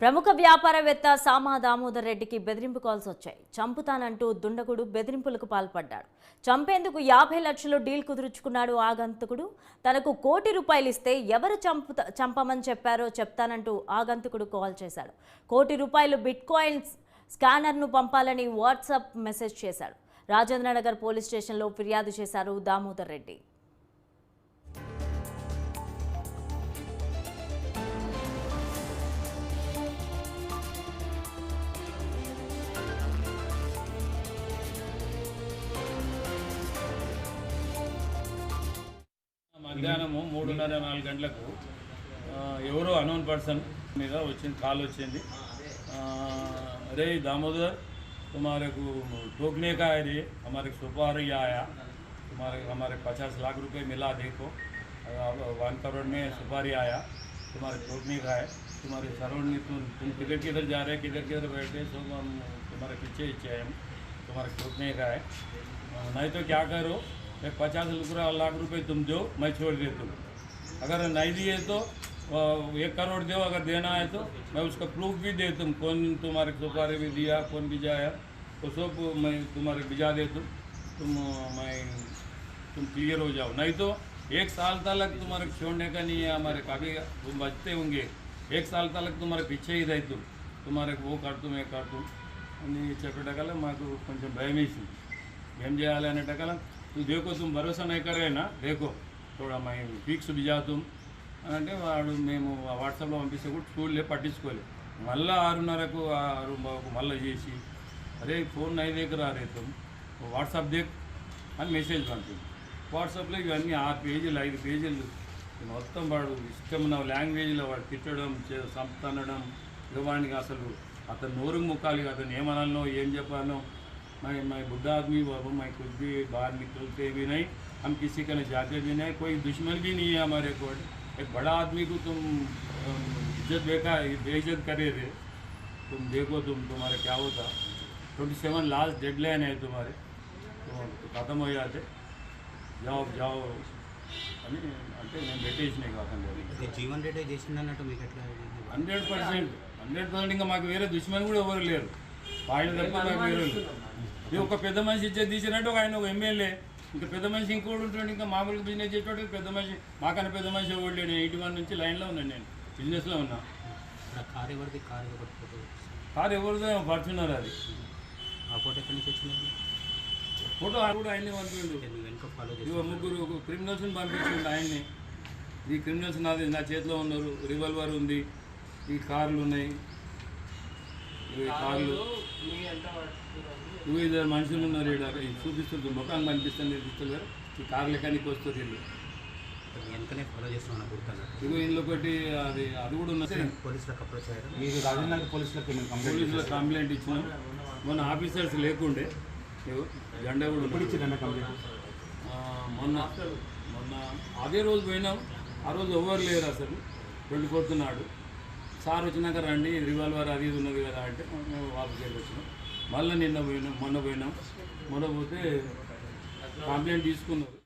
ప్రముఖ వ్యాపారవేత్త సామా దామోదర్ రెడ్డికి బెదిరింపు కాల్స్ వచ్చాయి. చంపుతానంటూ దుండగుడు బెదిరింపులకు పాల్పడ్డాడు. చంపేందుకు యాభై లక్షలు డీల్ కుదుర్చుకున్నాడు ఆగంతకుడు తనకు కోటి రూపాయలు ఇస్తే ఎవరు చంపుతా చంపమని చెప్పారో చెప్తానంటూ ఆగంతకుడు కాల్ చేశాడు. కోటి రూపాయలు బిట్ కాయిన్స్ స్కానర్ను పంపాలని వాట్సాప్ మెసేజ్ చేశాడు. రాజేంద్రనగర్ పోలీస్ స్టేషన్లో ఫిర్యాదు చేశారు దామోదర్ రెడ్డి. మధ్యాహ్నము మూడున్నర నాలుగు గంటలకు ఆ, ఎవరో అనోన్ పర్సన్ మీద వచ్చింది కాల్ వచ్చింది ఆ, अरे दामोदर तुम्हारे को टोकने का है रे हमारे सुपारी आया तुम्हारे हमारे पचास लाख रुपए मिला देखो अब वन करोड़ में सुपारी आया तुम्हारे टोकने का है तुम्हारे सराउंडिंग तुम तुम किधर किधर जा रहे किधर किधर बैठे सब हम तुम्हारे पीछे पीछे हम तुम्हारे टोकने का है नहीं तो क्या करो एक पचास रुपये लाख रुपए तुम दो मैं छोड़ देता हूँ अगर नहीं दिए तो आ, एक करोड़ दो अगर देना है तो मैं उसका प्रूफ भी दे तुम कौन तुम्हारे सुपारी भी दिया कौन भिजाया तो सब मैं तुम्हारे भिजा देता हूँ तुम आ, मैं तुम क्लियर हो जाओ नहीं तो एक साल तक तुम्हारे छोड़ने का नहीं है हमारे काफ़ी तुम बचते होंगे एक साल तक तुम्हारे पीछे ही रहते तुम तुम्हारे वो कर तुम ये कर तुम అని చెప్పేటకల్లా మాకు కొంచెం భయం వేసింది ఏం చేయాలి అనేటకల్లా నువ్వు దేకో తుమ్ భరోసా నై కరేనా దేకో थोड़ा मैं ఫిక్స్ బిజాతుం అని అంటే వాడు మేము వాట్సాప్లో పంపిస్తే కూడా చూడలే పట్టించుకోలే మళ్ళీ ఆరున్నరకు ఆరు బాబుకు మళ్ళీ చేసి అరే ఫోన్ నై దగ్గర రేతం వాట్సాప్ దేక్ అని మెసేజ్ పంపింది వాట్సాప్లో ఇవన్నీ ఆరు పేజీలు ఐదు పేజీలు మొత్తం వాడు ఇష్టం నా లాంగ్వేజ్లో వాడు తిట్టడం చే- చంపుతనడం ఇక వాడికి అసలు అతను నోరు ముక్కాలి అతను ఏమనాలనో ఏం చెప్పానో मैं मैं बुढ़ा आदमी बाबू मैं कुछ भी बाहर निकलते भी नहीं हम किसी का जाते भी नहीं कोई दुश्मन भी नहीं है हमारे को एक बड़ा आदमी को तुम अम, इज्जत बेका बेइज्जत करे थे तुम देखो तुम तुम्हारे क्या होता ट्वेंटी सेवन लास्ट डेडलाइन है तुम्हारे तो ख़त्म हो जाते जाओ जाओ అని అంటే నేను పెట్టేసిన ఇక అతను దగ్గరికి. ఇది జీవన్ రెడ్డి చేసింది అన్నట్టు మీకు ఎట్లా హండ్రెడ్ పర్సెంట్ హండ్రెడ్ పర్సెంట్ ఇంకా మాకు వేరే దుష్మన్ కూడా ఎవరు లేరు ఆయన తప్ప. ఇది ఒక పెద్ద మనిషి ఇచ్చేది తీసినట్టు ఒక ఆయన ఒక ఎమ్మెల్యే ఇంకా పెద్ద మనిషి ఇంకోటి ఉంటాడు ఇంకా మామూలుగా బిజినెస్ చేసేటోడు పెద్ద మనిషి మాకన్నా పెద్ద మనిషి ఎవరు లేడు ఎయిటీ వన్ నుంచి లైన్లో ఉన్నాను నేను బిజినెస్లో ఉన్నా. కార్ ఎవరిది? కార్ ఫోటో కారు ఎవరిదో ఫార్చునర్ అది. ఆ ఫోటో ఎక్కడి నుంచి వచ్చింది? ఫోటో కూడా ఆయన్ని పంపిండు. నేను ముగ్గురు క్రిమినల్స్ని పంపించిండు ఆయన్ని. ఈ క్రిమినల్స్ నాది నా చేతిలో ఉన్నారు రివాల్వర్ ఉంది ఈ కార్లు ఉన్నాయి. ఇవి కార్లు. ఇవి ఇద్దరు మనుషులు ఉన్నారు ఇక్కడ చూపిస్తుంది ముఖాన్ని కనిపిస్తుంది పిస్తులు గారు ఈ కార్లు ఎక్కడికి వస్తుంది వీళ్ళు? వెనకనే ఫాలో చేస్తున్నాను గుర్తున్నా ఇగో ఇంట్లో ఒకటి అది అది కూడా ఉన్నది. పోలీసులకు అప్రోచ్ అయ్యారు మీరు రాజేంద్ర పోలీసులకు నేను కంప్లైంట్ ఇచ్చినాం. మొన్న ఆఫీసర్స్ లేకుండే. జెండా కూడా ఉన్నది. ఇచ్చిందన్న కంప్లైంట్ మొన్న మొన్న అదే రోజు పోయినాం. ఆ రోజు ఎవరు లేరు అసలు. ట్వంటీ ఫోర్త్ నాడు సార్ వచ్చినాక రండి రివాల్వర్ అది ఇది ఉన్నది కదా అంటే మేము వాపస్ వచ్చినాం. మళ్ళీ నిన్న పోయినాం మొన్న పోయినాం. మొన్న పోతే కంప్లైంట్ తీసుకున్నారు.